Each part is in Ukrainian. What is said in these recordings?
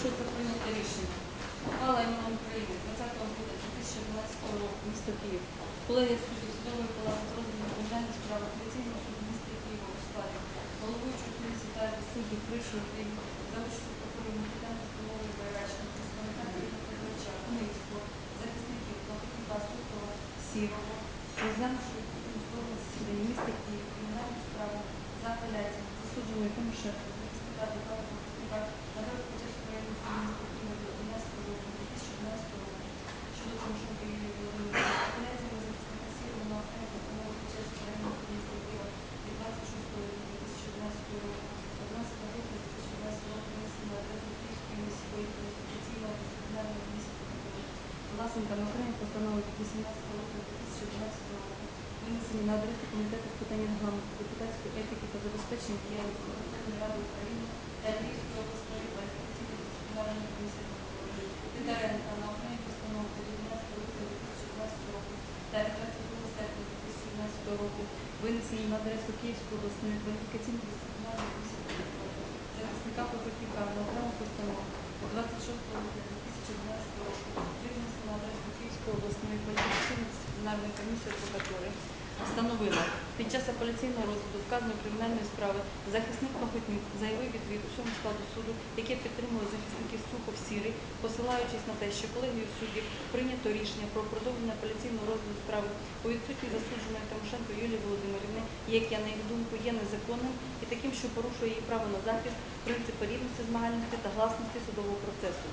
Запрошується прийняти рішення Михайла Івана України 20 грудня 2012 року міста Київ. Колеги суддів судової палати з розгляду кримінальних справ апеляційного суду міста Києва у складі головуючої комісії та суддів Кришої України за участю прокурора Микитана Столової Байрачної, представника передача Куницького, захисників Платника Сухова, Сірова, Розглянувши судового засідання міста Київ, кримінальну справу за апеляцією, засудженої Тимошенко, міська ради правоохоронної Власниками окремих постанов від 18 липня 2011 року винесені на адресу Комітету з питань регламенту, депутатської етики та забезпечення діяльності Верховної Ради України та Львівської обласної кваліфікаційної дисциплінарної комісії. Титаренка на окремі постанови від 11 липня 2011 року та від 22 серпня 2011 року винесені на адресу Київської обласної кваліфікаційної дисциплінарної комісії. Захисника Прокопюка на окрему постанову від 26 липня 2011 року винесені на адресу Обласної кваліфікаційної дисциплінарної комісії адвокатури. Встановила під час апеляційного розгляду вказаної кримінальної справи захисник Пахотнюк заявив відвід усьому складу суду, яке підтримує захисників Сухов Сірий, посилаючись на те, що колегією суддів прийнято рішення про продовження апеляційного розгляду справи у відсутність засудженої Тимошенко Юлії Володимирівни, яке, на їх думку, є незаконним і таким, що порушує її право на захист, принципи рівності, змагальності та гласності судового процесу.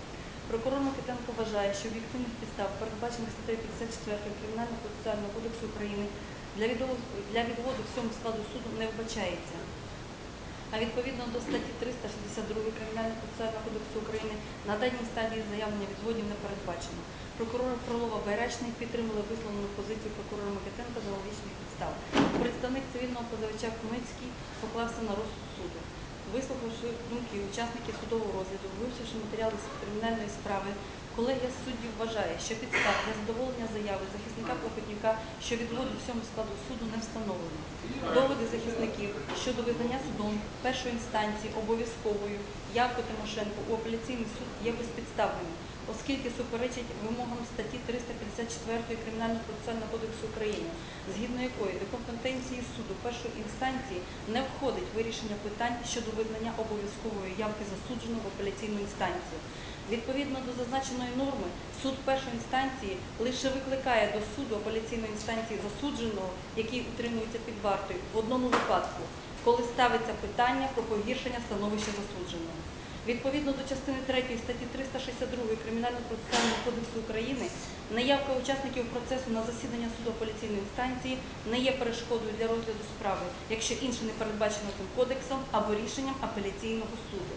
Прокурор Микитенко вважає, що об'єктивних підстав, передбачених статтею 54 Кримінального процесуального кодексу України, для відводу, всьому складу суду не вбачається. А відповідно до статті 362 Кримінального процесуального кодексу України на даній стадії заявлення відводів не передбачено. Прокурор Фролова Байрачний підтримали висловлену позицію прокурора Микитенка за логічних підстав. Представник цивільного позивача Куницький поклався на розсуд суду. Вислухавши думки учасників судового розгляду, вивчивши матеріали кримінальної справи, колегія суддів вважає, що підстав для задоволення заяви захисника Плохотнюка, що відводу всьому складу суду не встановлено. Доводи захисників щодо визнання судом першої інстанції обов'язковою явку Тимошенко у апеляційний суд є безпідставними, оскільки суперечать вимогам статті 354 Кримінального процесуального кодексу України, згідно якої до компетенції суду першої інстанції не входить вирішення питань щодо визнання обов'язкової явки засудженого в апеляційну інстанцію. Відповідно до зазначеної норми, суд першої інстанції лише викликає до суду апеляційної інстанції засудженого, який утримується під вартою, в одному випадку, коли ставиться питання про погіршення становища засудженого. Відповідно до частини 3 статті 362 Кримінального процесуального кодексу України, неявка учасників процесу на засідання суду апеляційної інстанції не є перешкодою для розгляду справи, якщо інше не передбачено цим кодексом або рішенням апеляційного суду.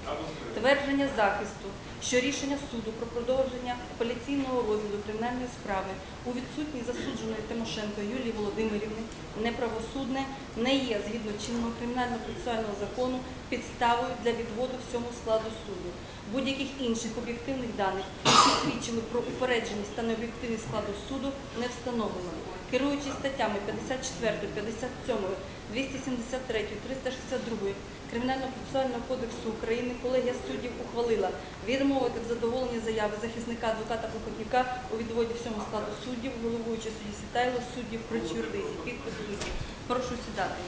Твердження захисту, що рішення суду про продовження апеляційного розгляду кримінальної справи у відсутність засудженої Тимошенко Юлії Володимирівни неправосудне не є згідно чинного кримінального процесуального закону підставою для відводу всьому складу суду. Будь-яких інших об'єктивних даних, які свідчили про упередженість та необ'єктивність складу суду, не встановлено. Керуючись статтями 54, 57, 273, 362 Кримінального процесуального кодексу України колегія суддів ухвалила відмовити в задоволенні заяви захисника адвоката Прокопюка у відводі всьому складу суддів, головуючий судді Сітайло, суддів при юридизі. Підпис судді. Прошу сідати.